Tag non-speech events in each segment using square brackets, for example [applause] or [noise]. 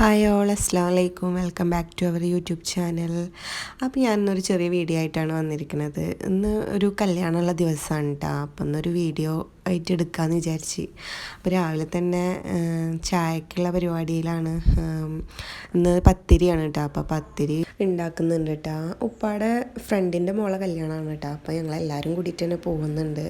Hi all അസ്ലാം വലൈക്കും welcome back to our YouTube channel അപ്പോൾ ഞാനിന്നൊരു ചെറിയ വീഡിയോ ആയിട്ടാണ് വന്നിരിക്കുന്നത്. ഇന്ന് ഒരു കല്യാണമുള്ള ദിവസമാണ് കേട്ടോ അപ്പം ഇന്നൊരു വീഡിയോ ആയിട്ട് എടുക്കാമെന്ന് വിചാരിച്ച്. അപ്പോൾ രാവിലെ തന്നെ ചായക്കുള്ള പരിപാടിയിലാണ്. ഇന്ന് പത്തിരിയാണ് കേട്ടോ അപ്പോൾ പത്തിരി ഉണ്ടാക്കുന്നുണ്ട് കേട്ടോ ഉപ്പാടെ ഫ്രണ്ടിന്റെ മോളെ കല്യാണമാണ് കേട്ടോ അപ്പോൾ ഞങ്ങളെല്ലാവരും കൂടിയിട്ട് തന്നെ പോകുന്നുണ്ട്.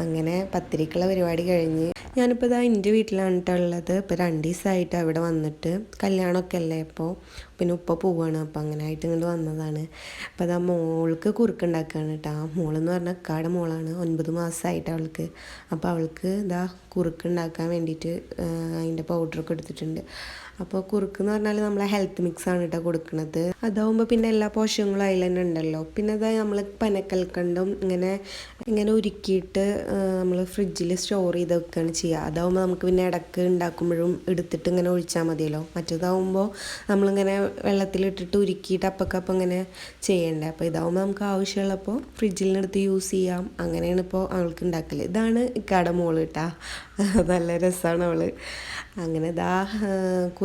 അങ്ങനെ പത്തിരിക്കുള്ള പരിപാടി കഴിഞ്ഞ് ഞാനിപ്പോൾ ഇതാ എന്റെ വീട്ടിലാണ് ഉള്ളത്. ഇപ്പോൾ രണ്ട് ദിവസമായിട്ട് അവിടെ വന്നിട്ട് കല്യാണമൊക്കെ അല്ലേ? ഇപ്പോൾ പിന്നെ ഉപ്പ പോവാണ്. അപ്പോൾ അങ്ങനെ ആയിട്ട് ഇങ്ങോട്ട് വന്നതാണ്. അപ്പോൾ അതാ മോൾക്ക് കുറുക്കുണ്ടാക്കുകയാണ് കേട്ടോ മോളെന്ന് പറഞ്ഞാൽ അക്കാടെ മോളാണ്. ഒൻപത് മാസമായിട്ട് അവൾക്ക്. അപ്പോൾ അവൾക്ക് ഇതാ കുറുക്കുണ്ടാക്കാൻ വേണ്ടിയിട്ട് അതിന്റെ പൗഡറൊക്കെ എടുത്തിട്ടുണ്ട്. അപ്പോൾ കുറുക്ക് എന്ന് പറഞ്ഞാൽ നമ്മളെ ഹെൽത്ത് മിക്സ് ആണ് കേട്ടോ കൊടുക്കുന്നത് അതാവുമ്പോൾ പിന്നെ എല്ലാ പോഷകങ്ങളും അതിൽ തന്നെ ഉണ്ടല്ലോ. പിന്നെ അതായത് നമ്മൾ പനക്കൽക്കണ്ടും ഇങ്ങനെ ഇങ്ങനെ ഉരുക്കിയിട്ട് നമ്മൾ ഫ്രിഡ്ജിൽ സ്റ്റോർ ചെയ്ത് വെക്കുകയാണ് ചെയ്യുക അതാവുമ്പോൾ നമുക്ക് പിന്നെ ഇടയ്ക്ക് ഉണ്ടാക്കുമ്പോഴും എടുത്തിട്ട് ഇങ്ങനെ ഒഴിച്ചാൽ മതിയല്ലോ. മറ്റേതാവുമ്പോൾ നമ്മളിങ്ങനെ വെള്ളത്തിലിട്ടിട്ട് ഉരുക്കിയിട്ട് അപ്പക്കപ്പം ഇങ്ങനെ ചെയ്യണ്ടേ. അപ്പോൾ ഇതാവുമ്പോൾ നമുക്ക് ആവശ്യമുള്ളപ്പോൾ ഫ്രിഡ്ജിൽ നിന്ന് എടുത്ത് യൂസ് ചെയ്യാം. അങ്ങനെയാണ് ഇപ്പോൾ അവൾക്ക് ഉണ്ടാക്കൽ ഇതാണ് ഇക്കാടെ മോൾ കേട്ടാ [laughs] നല്ല രസമാണ് അവൾ. അങ്ങനെ ഇതാ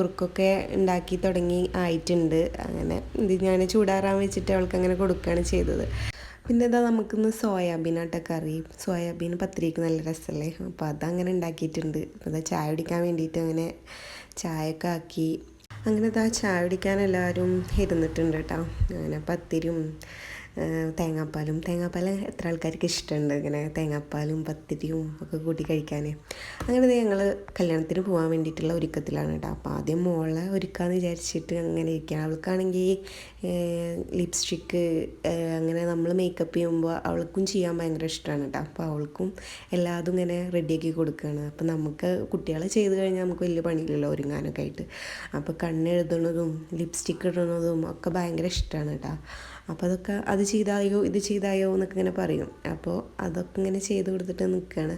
കുറുക്കൊക്കെ ഉണ്ടാക്കി തുടങ്ങി ആയിട്ടുണ്ട്. അങ്ങനെ ഇത് ഞാൻ ചൂടാറാൻ വെച്ചിട്ട് അവൾക്ക് അങ്ങനെ കൊടുക്കുകയാണ് ചെയ്തത്. പിന്നെ ഇതാ നമുക്കിന്ന് സോയാബീനാട്ട കറി. സോയാബീൻ പത്തിരിക്ക് നല്ല രസമല്ലേ? അപ്പോൾ അതങ്ങനെ ഉണ്ടാക്കിയിട്ടുണ്ട്. അപ്പോൾ ഇതാ ചായ കുടിക്കാൻ വേണ്ടിയിട്ട് അങ്ങനെ ചായയൊക്കെ ആക്കി. അങ്ങനെ ഇതാ ചായ കുടിക്കാൻ എല്ലാവരും ഇരുന്നിട്ടുണ്ട് കേട്ടോ. അങ്ങനെ പത്തിരിയും ഏഹ് തേങ്ങാപ്പാലും. തേങ്ങാപ്പാൽ എത്ര ആൾക്കാർക്ക് ഇഷ്ടമുണ്ട് ഇങ്ങനെ തേങ്ങാപ്പാലും പത്തിരിയും ഒക്കെ കൂട്ടി കഴിക്കാൻ അങ്ങനെ ഞങ്ങൾ കല്യാണത്തിന് പോകാൻ വേണ്ടിയിട്ടുള്ള ഒരുക്കത്തിലാണ് കേട്ടോ. അപ്പോൾ ആദ്യം മോളെ ഒരുക്കാന്ന് വിചാരിച്ചിട്ട് അങ്ങനെ ഇരിക്കുക അവൾക്കാണെങ്കിൽ ലിപ്സ്റ്റിക്ക് അങ്ങനെ നമ്മൾ മേക്കപ്പ് ചെയ്യുമ്പോൾ അവൾക്കും ചെയ്യാൻ ഭയങ്കര ഇഷ്ടമാണ് കേട്ടോ. അപ്പോൾ അവൾക്കും എല്ലാതും ഇങ്ങനെ റെഡിയാക്കി കൊടുക്കുകയാണ് അപ്പോൾ നമുക്ക് കുട്ടികളെ ചെയ്ത് കഴിഞ്ഞാൽ നമുക്ക് വലിയ പണിയില്ലല്ലോ ഒരുങ്ങാനൊക്കെ ആയിട്ട്. അപ്പോൾ കണ്ണെഴുതണതും ലിപ്സ്റ്റിക്ക് ഇടണതും ഒക്കെ ഭയങ്കര ഇഷ്ടമാണ് കേട്ടോ. അപ്പോൾ അതൊക്കെ അത് ചെയ്തായോ ഇത് ചെയ്തായോ എന്നൊക്കെ ഇങ്ങനെ പറയും. അപ്പോൾ അതൊക്കെ ഇങ്ങനെ ചെയ്ത് കൊടുത്തിട്ട് നിൽക്കുകയാണ്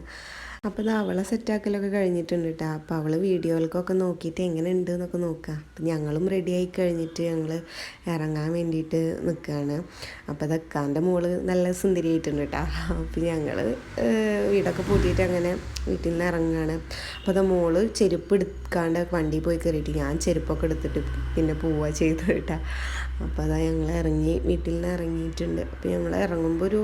അപ്പോൾ ഇത് അവളെ സെറ്റാക്കലൊക്കെ കഴിഞ്ഞിട്ടുണ്ട് കേട്ടോ അപ്പോൾ അവൾ വീഡിയോകൾക്കൊക്കെ നോക്കിയിട്ട് എങ്ങനെ ഉണ്ട് എന്നൊക്കെ നോക്കുക അപ്പം ഞങ്ങളും റെഡി ആയി കഴിഞ്ഞിട്ട് ഞങ്ങൾ ഇറങ്ങാൻ വേണ്ടിയിട്ട് നിൽക്കുകയാണ് അപ്പോൾ അതൊക്കാന്റെ മോൾ നല്ല സുന്ദരിയായിട്ടുണ്ട് കേട്ടോ അപ്പോൾ ഞങ്ങൾ വീടൊക്കെ പൂട്ടിയിട്ട് അങ്ങനെ വീട്ടിൽ നിന്ന് ഇറങ്ങുകയാണ് അപ്പോൾ അത് മോൾ ചെരുപ്പ് എടുക്കാണ്ട് വണ്ടി പോയി കയറിയിട്ട് ഞാൻ ചെരുപ്പൊക്കെ എടുത്തിട്ട് പിന്നെ പോവുക ചെയ്തു കേട്ടോ അപ്പോൾ അതാ ഞങ്ങൾ ഇറങ്ങി വീട്ടിൽ നിന്ന് ഇറങ്ങിയിട്ടുണ്ട്. അപ്പോൾ ഞങ്ങൾ ഇറങ്ങുമ്പോൾ ഒരു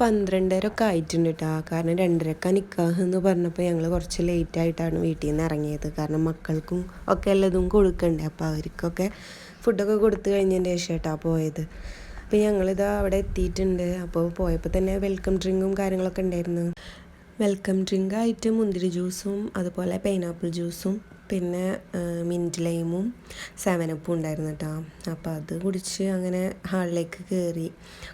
പന്ത്രണ്ടരൊക്കെ ആയിട്ടുണ്ട് കേട്ടോ കാരണം രണ്ടരക്ക നിൽക്കാഹ് എന്ന് പറഞ്ഞപ്പോൾ ഞങ്ങൾ കുറച്ച് ലേറ്റ് ആയിട്ടാണ് വീട്ടിൽ നിന്ന് ഇറങ്ങിയത് കാരണം മക്കൾക്കും ഒക്കെ എല്ലാതും കൊടുക്കണ്ടേ. അപ്പോൾ അവർക്കൊക്കെ ഫുഡൊക്കെ കൊടുത്തു കഴിഞ്ഞതിന്റെ ശേഷം കേട്ടോ പോയത്. അപ്പോൾ ഞങ്ങളിതാ അവിടെ എത്തിയിട്ടുണ്ട്. അപ്പോൾ പോയപ്പോൾ തന്നെ വെൽക്കം ഡ്രിങ്കും കാര്യങ്ങളൊക്കെ ഉണ്ടായിരുന്നു. വെൽക്കം ഡ്രിങ്ക് ആയിട്ട് മുന്തിരി ജ്യൂസും അതുപോലെ പൈനാപ്പിൾ ജ്യൂസും പിന്നെ മിന്റ് ലൈമും സെവനപ്പും ഉണ്ടായിരുന്നു കേട്ടോ അപ്പോൾ അത് കുടിച്ച് അങ്ങനെ ഹാളിലേക്ക് കയറി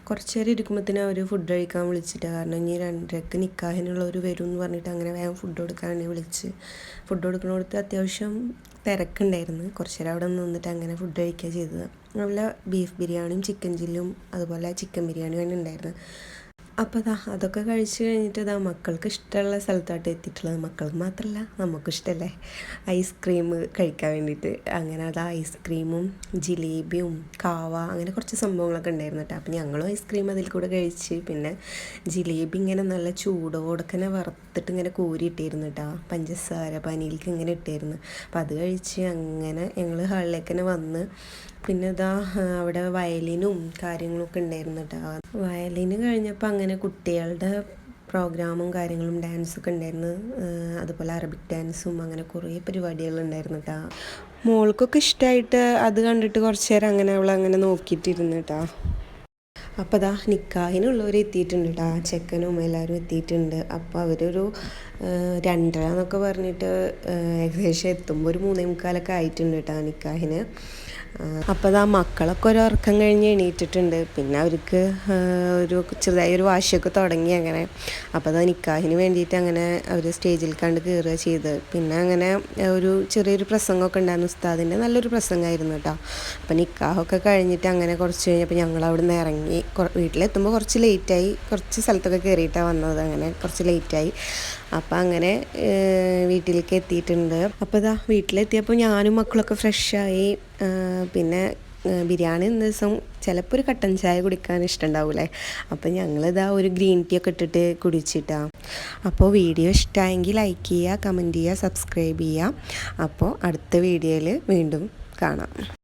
കുറച്ച് നേരം ഇരിക്കുമ്പോഴത്തേനും അവർ ഫുഡ് കഴിക്കാൻ വിളിച്ചിട്ട്. കാരണം ഇനി രണ്ടരക്ക് നിൽക്കാഹിനുള്ളവർ വരും എന്ന് പറഞ്ഞിട്ട് അങ്ങനെ വേഗം ഫുഡ് കൊടുക്കാൻ വിളിച്ച്. ഫുഡ് കൊടുക്കണോടത്ത് അത്യാവശ്യം തിരക്കുണ്ടായിരുന്നു. കുറച്ച് നേരം അവിടെ നിന്നിട്ട് അങ്ങനെ ഫുഡ് കഴിക്കുക ചെയ്തത്. നല്ല ബീഫ് ബിരിയാണിയും ചിക്കൻ ചില്ലും അതുപോലെ ചിക്കൻ ബിരിയാണിയും ഉണ്ടായിരുന്നു. അപ്പോൾ അതാ അതൊക്കെ കഴിച്ച് കഴിഞ്ഞിട്ട് ഇതാ മക്കൾക്ക് ഇഷ്ടമുള്ള സ്ഥലത്തോട്ട് എത്തിയിട്ടുള്ളത് മക്കൾക്ക് മാത്രമല്ല നമുക്കും ഇഷ്ടമല്ലേ ഐസ്ക്രീം കഴിക്കാൻ വേണ്ടിയിട്ട്. അങ്ങനെ അത് ഐസ്ക്രീമും ജിലേബിയും കാവ അങ്ങനെ കുറച്ച് സംഭവങ്ങളൊക്കെ ഉണ്ടായിരുന്നു കേട്ടോ. അപ്പോൾ ഞങ്ങളും ഐസ്ക്രീം അതിൽ കൂടെ കഴിച്ച് പിന്നെ ജിലേബി ഇങ്ങനെ നല്ല ചൂടോടക്കനെ വറുത്തിട്ട് ഇങ്ങനെ കോരി ഇട്ടിരുന്നു കേട്ടോ. പഞ്ചസാര പനിയിലേക്ക് ഇങ്ങനെ ഇട്ടിരുന്നു. അപ്പോൾ അത് കഴിച്ച് അങ്ങനെ ഞങ്ങൾ ഹാളിലേക്ക് തന്നെ വന്ന് പിന്നെ ഇതാ അവിടെ വയലിനും കാര്യങ്ങളൊക്കെ ഉണ്ടായിരുന്നു കേട്ടോ. വയലിന് കഴിഞ്ഞപ്പോൾ അങ്ങനെ കുട്ടികളുടെ പ്രോഗ്രാമും കാര്യങ്ങളും ഡാൻസൊക്കെ ഉണ്ടായിരുന്നു. അതുപോലെ അറബിക് ഡാൻസും അങ്ങനെ കുറേ പരിപാടികളുണ്ടായിരുന്നു കേട്ടോ മോൾക്കൊക്കെ ഇഷ്ടമായിട്ട് അത് കണ്ടിട്ട് കുറച്ച് നേരം അങ്ങനെ അവൾ അങ്ങനെ നോക്കിയിട്ടിരുന്നു കേട്ടോ അപ്പോൾ അതാ നിക്കാഹിനുള്ളവർ എത്തിയിട്ടുണ്ട് കേട്ടോ ചെക്കനും എല്ലാവരും എത്തിയിട്ടുണ്ട്. അപ്പോൾ അവരൊരു രണ്ടര എന്നൊക്കെ പറഞ്ഞിട്ട് ഏകദേശം എത്തുമ്പോൾ ഒരു മൂന്നേ മുക്കാലൊക്കെ ആയിട്ടുണ്ട് കേട്ടോ നിക്കാഹിന്. അപ്പോൾ ആ മക്കളൊക്കെ ഒരു ഉറക്കം കഴിഞ്ഞ് എണീറ്റിട്ടുണ്ട്. പിന്നെ അവർക്ക് ഒരു ചെറുതായി ഒരു വാശിയൊക്കെ തുടങ്ങി അങ്ങനെ. അപ്പോൾ അത് നിക്കാഹിന് വേണ്ടിയിട്ട് അങ്ങനെ അവർ സ്റ്റേജിൽ കണ്ട് കയറുക ചെയ്ത്. പിന്നെ അങ്ങനെ ഒരു ചെറിയൊരു പ്രസംഗമൊക്കെ ഉണ്ടായിരുന്നു. ഉസ്താദിന്റെ നല്ലൊരു പ്രസംഗമായിരുന്നു കേട്ടോ. അപ്പോൾ നിക്കാഹൊക്കെ കഴിഞ്ഞിട്ട് അങ്ങനെ കുറച്ച് കഴിഞ്ഞപ്പോൾ ഞങ്ങൾ അവിടെ നിന്ന് ഇറങ്ങി വീട്ടിലെത്തുമ്പോൾ കുറച്ച് ലേറ്റായി. കുറച്ച് സ്ഥലത്തൊക്കെ കയറിയിട്ടാണ് വന്നത്. അങ്ങനെ കുറച്ച് ലേറ്റായി. അപ്പോൾ അങ്ങനെ വീട്ടിലേക്ക് എത്തിയിട്ടുണ്ട്. അപ്പോൾ ഇതാ വീട്ടിലെത്തിയപ്പോൾ ഞാനും മക്കളൊക്കെ ഫ്രഷായി. പിന്നെ ബിരിയാണി എന്ന ദിവസം ചിലപ്പോൾ ഒരു കട്ടൻ ചായ കുടിക്കാൻ ഇഷ്ടമുണ്ടാവില്ലേ അപ്പോൾ ഞങ്ങളിതാ ഒരു ഗ്രീൻ ടീ ഒക്കെ ഇട്ടിട്ട് കുടിച്ചിട്ടാ. അപ്പോൾ വീഡിയോ ഇഷ്ടമായെങ്കിൽ ലൈക്ക് ചെയ്യുക കമന്റ് ചെയ്യുക സബ്സ്ക്രൈബ് ചെയ്യുക അപ്പോൾ അടുത്ത വീഡിയോയിൽ വീണ്ടും കാണാം.